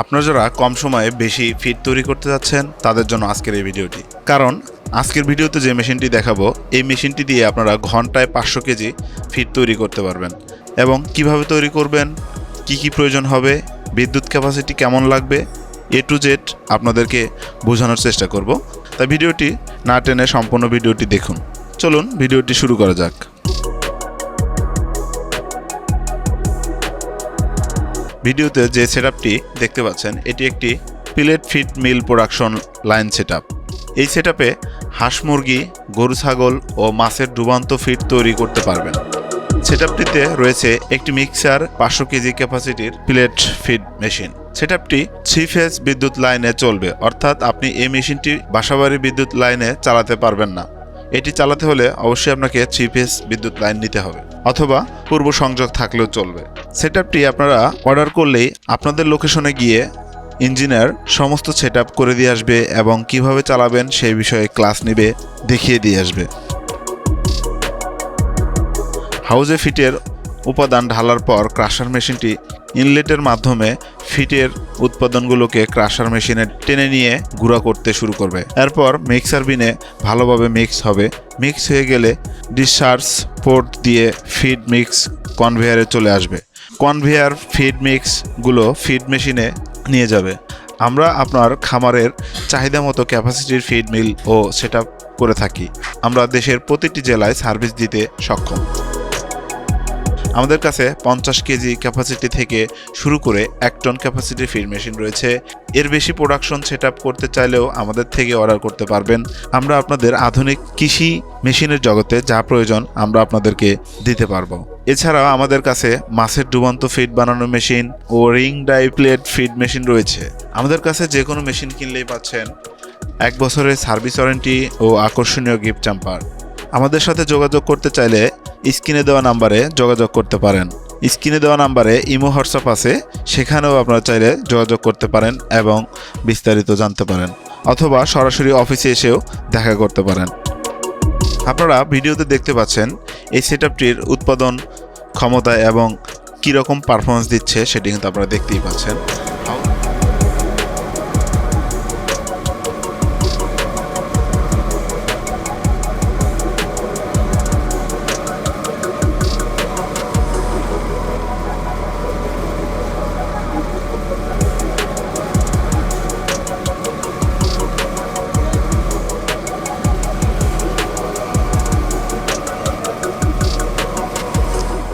আপনারা যারা কম সময়ে বেশি ফিট তৈরি করতে যাচ্ছেন, তাদের জন্য আজকের এই ভিডিওটি। কারণ আজকের ভিডিওতে যে মেশিনটি দেখাবো, এই মেশিনটি দিয়ে আপনারা ঘন্টায় পাঁচশো কেজি ফিট তৈরি করতে পারবেন। এবং কীভাবে তৈরি করবেন, কি কি প্রয়োজন হবে, বিদ্যুৎ ক্যাপাসিটি কেমন লাগবে, এ টু জেড আপনাদেরকে বোঝানোর চেষ্টা করব। তাই ভিডিওটি না টেনে সম্পূর্ণ ভিডিওটি দেখুন। চলুন, ভিডিওটি শুরু করা যাক। ভিডিওতে যে সেটআপটি দেখতে পাচ্ছেন, এটি একটি pellet feed mill production line setup. এই সেটআপে হাঁস মুরগি, গরু ছাগল ও মাছের ডুবান্ত ফিড তৈরি করতে পারবেন। সেটআপটিতে রয়েছে একটি মিক্সার পাঁচশো কেজি ক্যাপাসিটির প্লেট ফিড মেশিন। সেটআপটি থ্রি ফেজ বিদ্যুৎ লাইনে চলবে, অর্থাৎ আপনি এই মেশিনটি বাসাবাড়ি বিদ্যুৎ লাইনে চালাতে পারবেন না। এটি চালাতে হলে অবশ্যই আপনাকে থ্রি ফেস বিদ্যুৎ লাইন নিতে হবে, অথবা পূর্ব সংযোগ থাকলেও চলবে। সেট আপনারা অর্ডার করলেই আপনাদের লোকেশনে গিয়ে ইঞ্জিনিয়ার সমস্ত সেট করে দিয়ে আসবে এবং কীভাবে চালাবেন সেই বিষয়ে ক্লাস নেবে, দেখিয়ে দিয়ে আসবে। হাউজে ফিটের উপাদান ঢালার পর ক্রাশার মেশিনটি ইনলেটের মাধ্যমে ফিটের উৎপাদনগুলোকে ক্রাশার মেশিনে টেনে নিয়ে গুঁড়া করতে শুরু করবে। এরপর মিক্সার বিনে ভালোভাবে মিক্স হবে। মিক্স হয়ে গেলে ডিসচার্জ পোর্ট দিয়ে ফিড মিক্স কনভেয়ারে চলে আসবে। কনভেয়ার ফিড মিক্সগুলো ফিড মেশিনে নিয়ে যাবে। আমরা আপনার খামারের চাহিদা মতো ক্যাপাসিটির ফিড মিল ও সেট করে থাকি। আমরা দেশের প্রতিটি জেলায় সার্ভিস দিতে সক্ষম। আমাদের কাছে পঞ্চাশ কেজি ক্যাপাসিটি থেকে শুরু করে এক টন ক্যাপাসিটির ফিড মেশিন রয়েছে। এর বেশি প্রোডাকশন সেট করতে চাইলেও আমাদের থেকে অর্ডার করতে পারবেন। আমরা আপনাদের আধুনিক কৃষি মেশিনের জগতে যা প্রয়োজন আমরা আপনাদেরকে দিতে পারব। এছাড়াও আমাদের কাছে মাছের ডুবন্ত ফিড বানানোর মেশিন ও ring die plate feed machine রয়েছে। আমাদের কাছে যে কোনো মেশিন কিনলেই পাচ্ছেন এক বছরের সার্ভিস ওয়ারেন্টি ও আকর্ষণীয় গিফট চাম্পার আমাদের সাথে যোগাযোগ করতে চাইলে স্ক্রিনে দেওয়া নাম্বারে যোগাযোগ করতে পারেন। স্ক্রিনে দেওয়া নাম্বারে ইমো, হোয়াটসঅ্যাপ আছে, সেখানেও আপনারা চাইলে যোগাযোগ করতে পারেন এবং বিস্তারিত জানতে পারেন অথবা সরাসরি অফিসে এসেও দেখা করতে পারেন। আপনারা ভিডিওতে দেখতে পাচ্ছেন এই সেটআপটির উৎপাদন ক্ষমতা এবং কীরকম পারফরমেন্স দিচ্ছে সেটি কিন্তু আপনারা দেখতেই পাচ্ছেন।